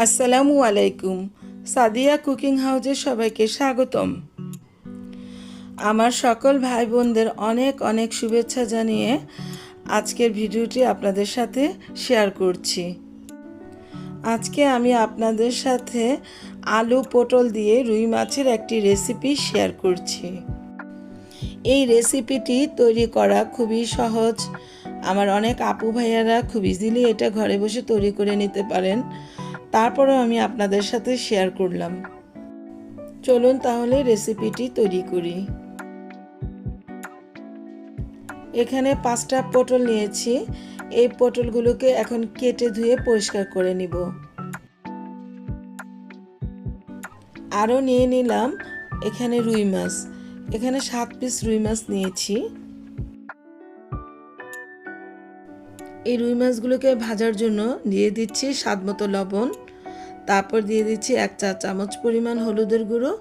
আসসালামু আলাইকুম। সাদিয়া কুকিং হাউজে সবাইকে স্বাগতম। আমার সকল ভাই বোনদের অনেক অনেক শুভেচ্ছা জানিয়ে আজকের ভিডিওটি আপনাদের সাথে শেয়ার করছি। আজকে আমি আপনাদের সাথে আলু পটল দিয়ে রুই মাছের একটি রেসিপি শেয়ার করছি। এই রেসিপিটি তৈরি করা খুবই সহজ। আমার অনেক আপু ভাইয়ারা খুব ইজিলি এটা ঘরে বসে তৈরি করে নিতে পারেন। তারপরেও আমি আপনাদের সাথে শেয়ার করলাম। চলুন তাহলে রেসিপিটি তৈরি করি। এখানে পাঁচটা পটল নিয়েছি। এই পটলগুলোকে এখন কেটে ধুয়ে পরিষ্কার করে নিব। আরও নিয়ে নিলাম এখানে রুই মাছ। এখানে সাত পিস রুই মাছ নিয়েছি। এই রুই মাছগুলোকে ভাজার জন্য দিয়ে দিচ্ছি স্বাদ মতো লবণ। তারপর দিয়ে দিচ্ছি এক চা চামচ পরিমাণ হলুদের গুঁড়ো,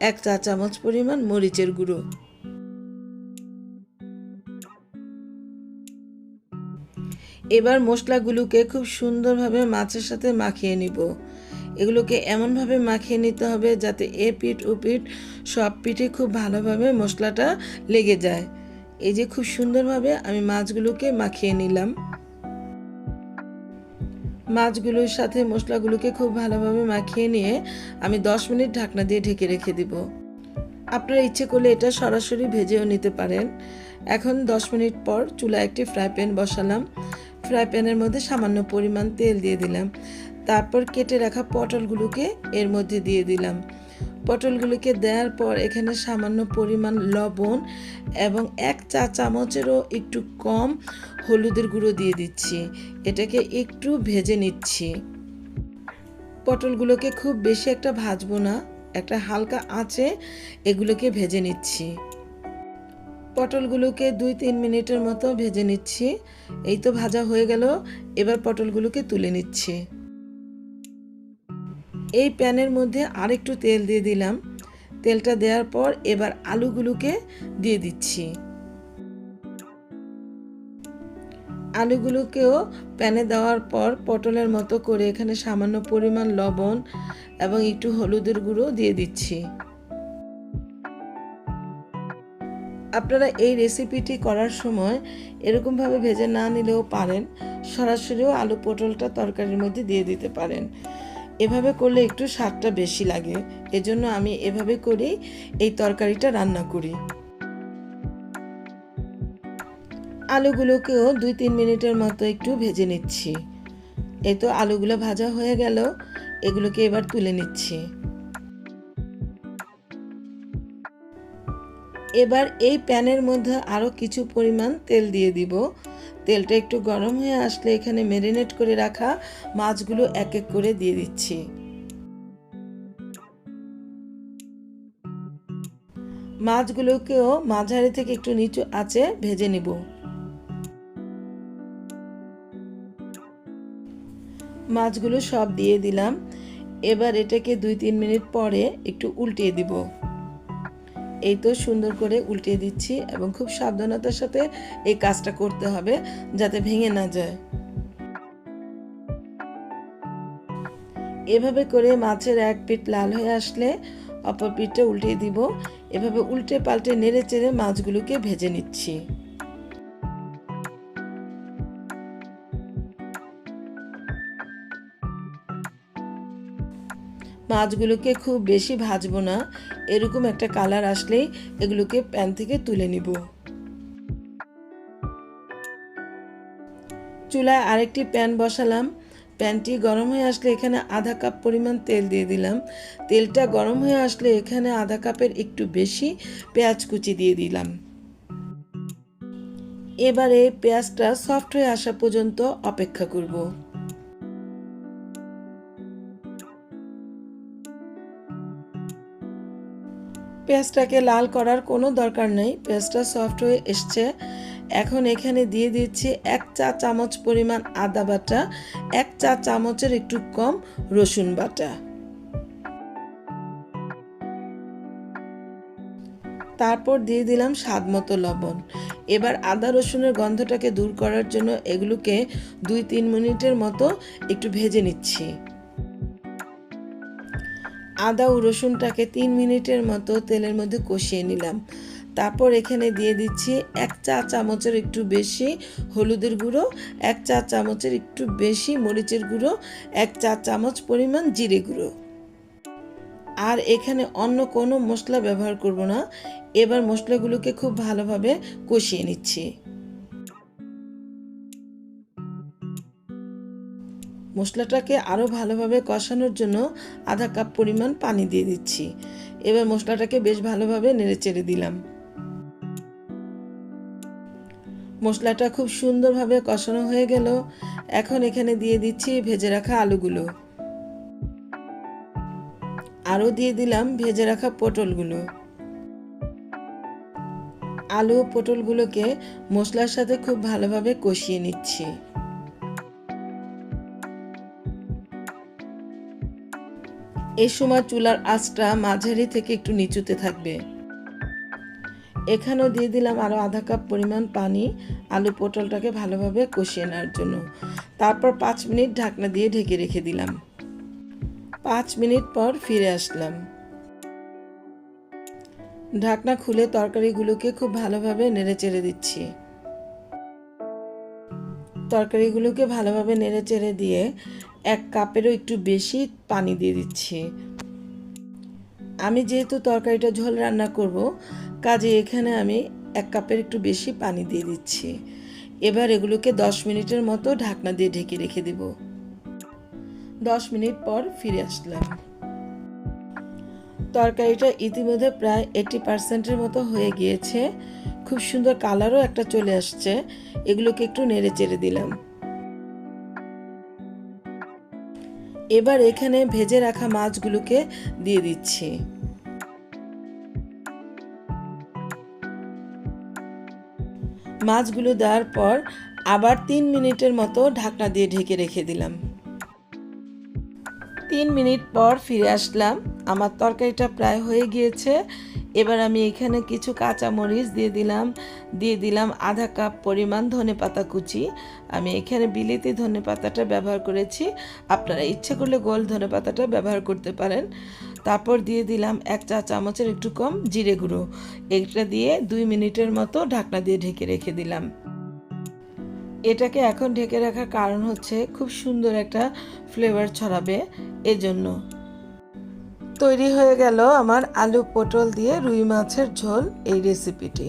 এক চা চামচ পরিমাণ মরিচের গুঁড়ো। এবার মশলাগুলোকে খুব সুন্দরভাবে মাছের সাথে মাখিয়ে নিব। এগুলোকে এমনভাবে মাখিয়ে নিতে হবে যাতে এ পিঠ ও পিঠ সব পিঠে খুব ভালোভাবে মশলাটা লেগে যায়। এই যে খুব সুন্দরভাবে আমি মাছগুলোকে মাখিয়ে নিলাম। মাছগুলোর সাথে মশলাগুলোকে খুব ভালোভাবে মাখিয়ে নিয়ে আমি দশ মিনিট ঢাকনা দিয়ে ঢেকে রেখে দিব। আপনারা ইচ্ছে করলে এটা সরাসরি ভেজেও নিতে পারেন। এখন দশ মিনিট পর চুলা একটি ফ্রাই প্যান বসালাম। ফ্রাই প্যানের মধ্যে সামান্য পরিমাণ তেল দিয়ে দিলাম। তারপর কেটে রাখা পটলগুলোকে এর মধ্যে দিয়ে দিলাম। পটলগুলোকে দেওয়ার পর এখানে সামান্য পরিমাণ লবণ এবং এক চা চামচেরও একটু কম হলুদের গুঁড়ো দিয়ে দিচ্ছি। এটাকে একটু ভেজে নিচ্ছি। পটলগুলোকে খুব বেশি একটা ভাজবো না, একটা হালকা আঁচে এগুলোকে ভেজে নিচ্ছি। পটলগুলোকে দুই তিন মিনিটের মতো ভেজে নিচ্ছি। এই তো ভাজা হয়ে গেল, এবার পটলগুলোকে তুলে নিচ্ছি। এই প্যানের মধ্যে আরেকটু তেল দিয়ে দিলাম। তেলটা দেওয়ার পর এবার আলুগুলোকে দিয়ে দিচ্ছি। আলুগুলোকেও প্যানে দেওয়ার পর পটলের মতো করে এখানে সামান্য পরিমাণ লবণ এবং একটু হলুদের গুঁড়ো দিয়ে দিচ্ছি। আপনারা এই রেসিপিটি করার সময় এরকমভাবে ভেজে না নিলেও পারেন। সরাসরিও আলু পটলটা তরকারির মধ্যে দিয়ে দিতে পারেন। এভাবে করলে একটু স্বাদটা বেশি লাগে। এজন্য আমি এভাবে করেই এই তরকারিটা রান্না করি। আলুগুলোকেও দুই তিন মিনিটের মতো একটু ভেজে নিচ্ছি। এই তো আলুগুলো ভাজা হয়ে গেল, এগুলোকে এবার তুলে নিচ্ছি। এবার এই প্যানের মধ্যে আরও কিছু পরিমাণ তেল দিয়ে দিব। তেলটা একটু গরম হয়ে আসলে এখানে ম্যারিনেট করে রাখা মাছগুলো এক এক করে দিয়ে দিচ্ছি। মাছগুলোকেও মাঝারি থেকে একটু নিচু আছে ভেজে নিব। মাছগুলো সব দিয়ে দিলাম। এবার এটাকে দুই তিন মিনিট পরে একটু উল্টিয়ে দিব। এই তো সুন্দর করে উল্টিয়ে দিচ্ছি এবং খুব সাবধানতার সাথে এই কাজটা করতে হবে যাতে ভেঙে না যায়। এভাবে করে মাছের এক পিঠ লাল হয়ে আসলে অপর পিঠটা উল্টিয়ে দিব। এভাবে উল্টে পাল্টে নেড়ে চেড়ে মাছগুলোকে ভেজে নিচ্ছি। মাছগুলোকে খুব বেশি ভাজবো না। এরকম একটা কালার আসলেই এগুলোকে প্যান থেকে তুলে নিব। চুলায় আরেকটি প্যান বসালাম। প্যানটি গরম হয়ে আসলে এখানে আধা কাপ পরিমাণ তেল দিয়ে দিলাম। তেলটা গরম হয়ে আসলে এখানে আধা কাপের একটু বেশি পেঁয়াজ কুচি দিয়ে দিলাম। এবারে পেঁয়াজটা সফট হয়ে আসা পর্যন্ত অপেক্ষা করব। পেঁয়াজটাকে লাল করার কোনো দরকার নেই। পেঁয়াজটা সফট হয়ে এসছে। এখন এখানে দিয়ে দিচ্ছি এক চা চামচ পরিমাণ আদা বাটা, এক চা চামচের একটু কম রসুন বাটা। তারপর দিয়ে দিলাম স্বাদ মতো লবণ। এবার আদা রসুনের গন্ধটাকে দূর করার জন্য এগুলোকে দুই তিন মিনিটের মতো একটু ভেজে নিচ্ছি। আদা ও রসুনটাকে তিন মিনিটের মতো তেলের মধ্যে কষিয়ে নিলাম। তারপর এখানে দিয়ে দিচ্ছি এক চা চামচের একটু বেশি হলুদের গুঁড়ো, এক চা চামচের একটু বেশি মরিচের গুঁড়ো, এক চা চামচ পরিমাণ জিরে গুঁড়ো। আর এখানে অন্য কোনো মশলা ব্যবহার করব না। এবার মশলাগুলোকে খুব ভালোভাবে কষিয়ে নিচ্ছি। মশলাটাকে আরও ভালোভাবে কষানোর জন্য আধা কাপ পরিমাণ পানি দিয়ে দিচ্ছি। এবার মশলাটাকে বেশ ভালোভাবে নেড়ে চেড়ে দিলাম। মশলাটা খুব সুন্দরভাবে কষানো হয়ে গেল। এখন এখানে দিয়ে দিচ্ছি ভেজে রাখা আলুগুলো। আরও দিয়ে দিলাম ভেজে রাখা পটলগুলো। আলু পটলগুলোকে মশলার সাথে খুব ভালোভাবে কষিয়ে নিচ্ছি। এই সময় চুলার আঁচটা মাঝারি থেকে একটু নিচুতে থাকবে। এখানেও দিয়ে দিলাম আরও আধা কাপ পরিমাণ পানি আলু পটলটাকে ভালোভাবে কষিয়ে নেওয়ার জন্য। তারপর পাঁচ মিনিট ঢাকনা দিয়ে ঢেকে রেখে দিলাম। পাঁচ মিনিট পর ফিরে আসলাম। ঢাকনা খুলে তরকারিগুলোকে খুব ভালোভাবে নেড়ে চেড়ে দিচ্ছি। তরকারিগুলোকে ভালোভাবে নেড়ে চেড়ে দিয়ে এক কাপেরও একটু বেশি পানি দিয়ে দিচ্ছি। আমি যেহেতু তরকারিটা ঝোল রান্না করব, কাজে এখানে আমি এক কাপের একটু বেশি পানি দিয়ে দিচ্ছি। এবার এগুলোকে দশ মিনিটের মতো ঢাকনা দিয়ে ঢেকে রেখে দেব। দশ মিনিট পর ফিরে আসলাম। তরকারিটা ইতিমধ্যে প্রায় এইটি পার্সেন্টের মতো হয়ে গিয়েছে। খুব সুন্দর কালারও একটা চলে আসছে। এগুলোকে একটু নেড়ে চেড়ে দিলাম। এবার এখানে ভেজে রাখা মাছগুলোকে দিয়ে দিচ্ছি। মাছগুলো দেওয়ার পর আবার তিন মিনিটের মতো ঢাকনা দিয়ে ঢেকে রেখে দিলাম। তিন মিনিট পর ফিরে আসলাম। আমার তরকারিটা প্রায় হয়ে গিয়েছে। এবার আমি এখানে কিছু কাঁচা মরিচ দিয়ে দিলাম দিয়ে দিলাম আধা কাপ পরিমাণ ধনে পাতা কুচি। আমি এখানে বিলিতি ধনে পাতাটা ব্যবহার করেছি। আপনারা ইচ্ছে করলে গোল ধনে পাতাটা ব্যবহার করতে পারেন। তারপর দিয়ে দিলাম এক চা চামচের একটু কম জিরে গুঁড়ো। এটা দিয়ে দুই মিনিটের মতো ঢাকনা দিয়ে ঢেকে রেখে দিলাম। এটাকে এখন ঢেকে রাখার কারণ হচ্ছে খুব সুন্দর একটা ফ্লেভার ছড়াবে। এজন্য তৈরি হয়ে গেল আমার আলু পটল দিয়ে রুই মাছের ঝোল এই রেসিপিটি